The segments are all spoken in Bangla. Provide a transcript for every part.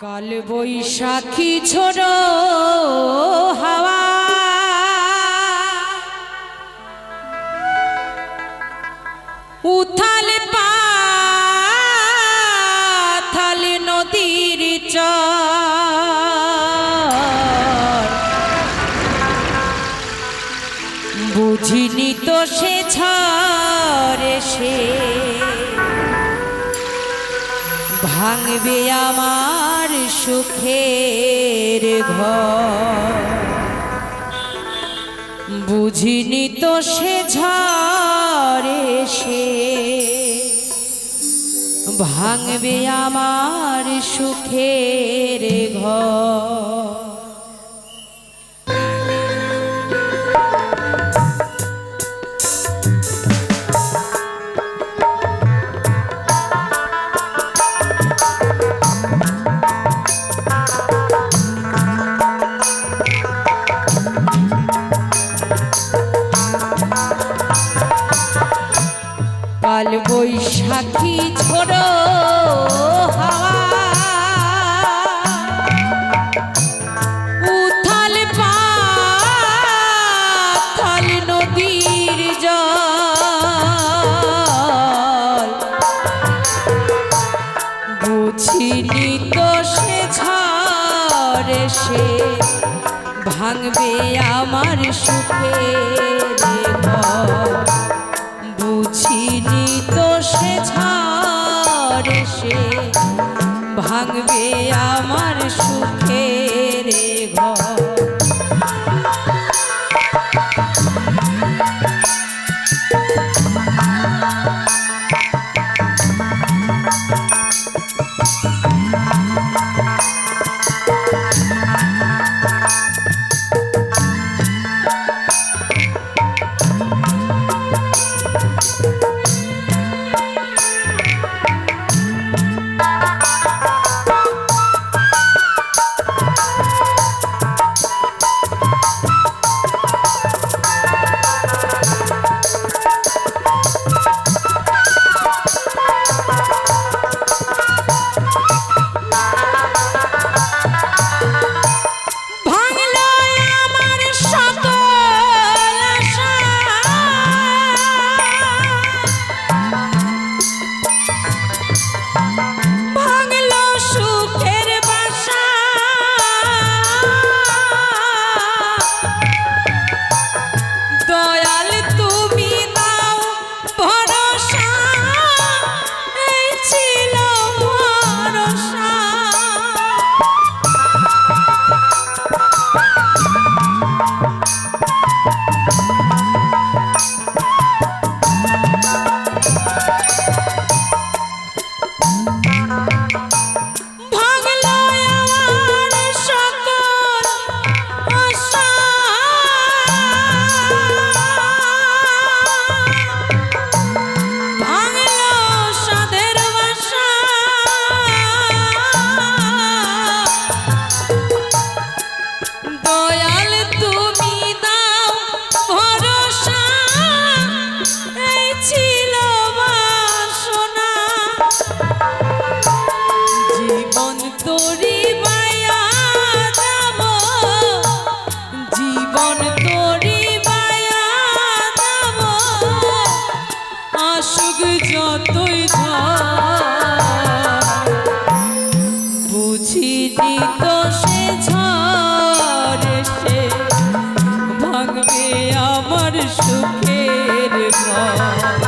কাল বৈশাখী ছোড় হাওয়া। উথাল পাথাল নদীর চ বুঝিনি তো সে ঝরে সে ভাঙবে আমার সুখের ঘর। বুঝিনি তো সে ঝরে সে ভাঙবে আমার সুখের ঘর। কাল বৈশাখী পাথাল নদীর বুঝিনি তো সে ভাঙবে আমার সুখে ঘর। ভাঙবে আমার সুখের যতই বুঝি দিত সে ঝড় সে ভাঙবে আমার সুখের ঘর।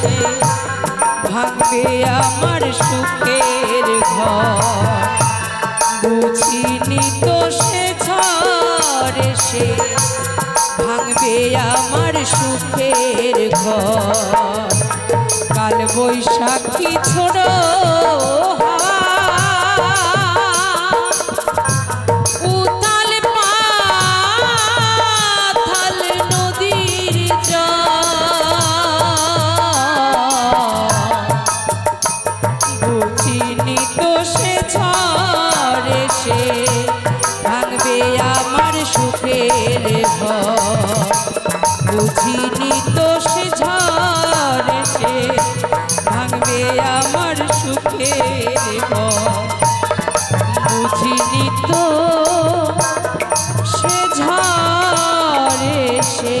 সে ভাঙবে আমার সুখের ঘর। বুঝিনি তো সে ঝড় সে ভাঙবে আমার সুখের ঘর। কাল বৈশাখী ছোড়ো বুঝিনি তো সে ঝড় সে। ভাঙবে আমার সুখে বুঝিনি তো সে ঝড় সে।